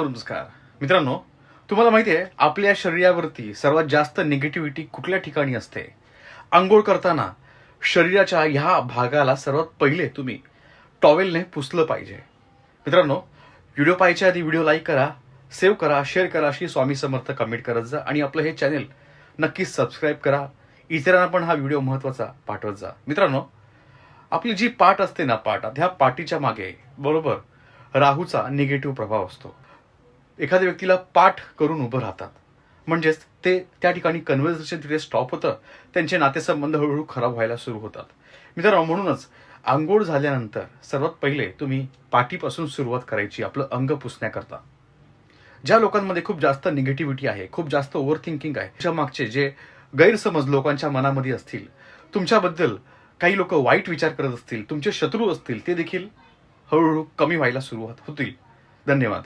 नमस्कार मित्रांनो तुम्हाला माहिती आहे आपल्या शरीरावरती सर्वात जास्त निगेटिव्हिटी कुठल्या ठिकाणी असते? आंघोळ करताना शरीराच्या ह्या भागाला सर्वात पहिले तुम्ही टॉवेलने पुसलं पाहिजे. मित्रांनो व्हिडिओ पाहायच्या आधी व्हिडिओ लाईक करा सेव्ह करा शेअर करा अशी स्वामी समर्थ कमेंट करत जा आणि आपलं हे चॅनेल नक्कीच सबस्क्राईब करा. इतरांना पण हा व्हिडिओ महत्त्वाचा पाठवत जा. मित्रांनो आपली जी पाठ असते ना पाठ ह्या पाठीच्या मागे बरोबर राहूचा निगेटिव्ह प्रभाव असतो. एखाद्या व्यक्तीला पाठ करून उभं राहतात. म्हणजेच ते त्या ठिकाणी कन्व्हर्सेशन तिथे स्टॉप होतं. त्यांचे नातेसंबंध हळूहळू खराब व्हायला सुरू होतात. मित्रांनो म्हणूनच आंघोळ झाल्यानंतर सर्वात पहिले तुम्ही पाठीपासून सुरुवात करायची आपलं अंग पुसण्याकरता. ज्या लोकांमध्ये खूप जास्त निगेटिव्हिटी आहे खूप जास्त ओव्हर थिंकिंग आहे त्याच्या मागचे जे गैरसमज लोकांच्या मनामध्ये असतील तुमच्याबद्दल काही लोक वाईट विचार करत असतील तुमचे शत्रू असतील ते देखील हळूहळू कमी व्हायला सुरुवात होतील. धन्यवाद.